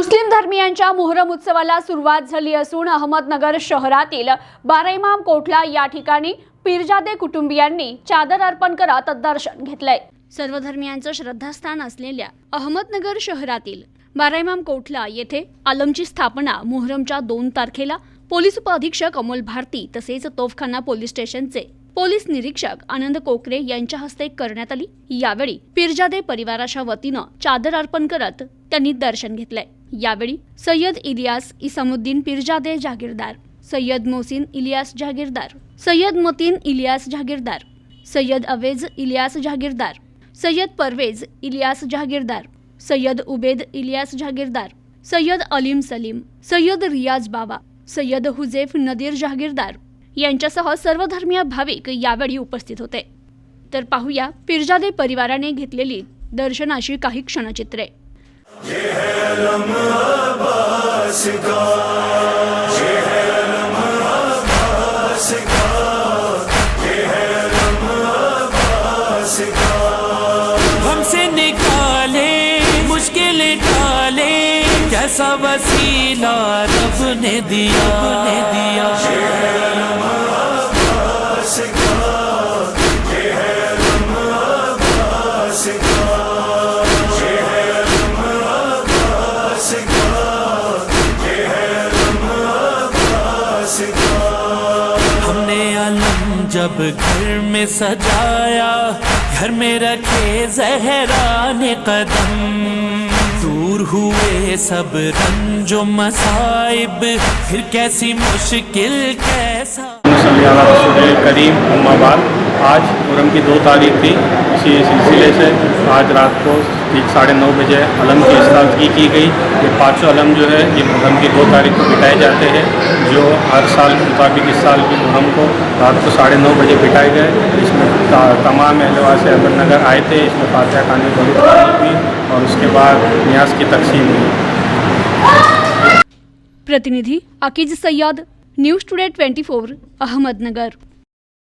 मुस्लिम धर्मियांच्या मोहरम उत्सवाला सुरुवात झाली असून अहमदनगर शहरातील बारैमाम कोठला या ठिकाणी पीरजादे कुटुंबियांनी चादर अर्पण करत दर्शन घेतलंय. सर्व धर्मियांचं श्रद्धास्थान असलेल्या अहमदनगर शहरातील बारैमाम कोठला येथे आलमची स्थापना मोहरमच्या दोन तारखेला पोलीस उपअधीक्षक अमोल भारती तसेच तोफखाना पोलीस स्टेशनचे पोलीस निरीक्षक आनंद कोकरे यांच्या हस्ते करण्यात आली. यावेळी पीरजादे परिवाराच्या वतीनं चादर अर्पण करत त्यांनी दर्शन घेतलंय. यावेळी सय्यद इलियास इसामुद्दीन पीरजादे जागीरदार सय्यद मोसिन इलियास जागीरदार सय्यद मतीन इलियास जागीरदार सय्यद अवेज इलियास जागीरदार सय्यद परवेज इलियास जागीरदार सय्यद उबेद इलियास जागीरदार सय्यद अलीम सलीम सय्यद रियाज बाबा सय्यद हुजेफ नदीर जागीरदार यांच्यासह सर्व धर्मीय भाविक यावेळी उपस्थित होते. तर पाहूया पिरजादे परिवाराने घेतलेली दर्शनाची काही क्षणचित्रे. ہم سے نکالے مشکل ڈالے کیسا وسیلہ رب نے دیا۔ نے دیا یہ جب گھر میں سجایا، گھر میں رکھے زہران قدم۔ دور ہوئے سب رنج و مصائب، پھر کیسی مشکل، کیسا۔ کریم آباد، آج حرم کی دو تاریخ تھی۔ اسی سلسلے سے آج رات کو ٹھیک ساڑھے نو بجے علم کی استعمال کی گئی یہ پانچوں علم جو ہے یہ محرم کی دو تاریخ کو بٹائے جاتے ہیں جو ہر سال کے مطابق اس سال کی محرم کو رات کو ساڑھے نو بجے بٹائے گئے اس میں تمام اہل سے احمد نگر آئے تھے اس میں فاتحہ خانے بڑی تعریف ہوئی اور اس کے بعد نیاز کی تقسیم ہوئی پرتندھی عقیج سیاد نیوز ٹوڈے ٹوینٹی فور احمد نگر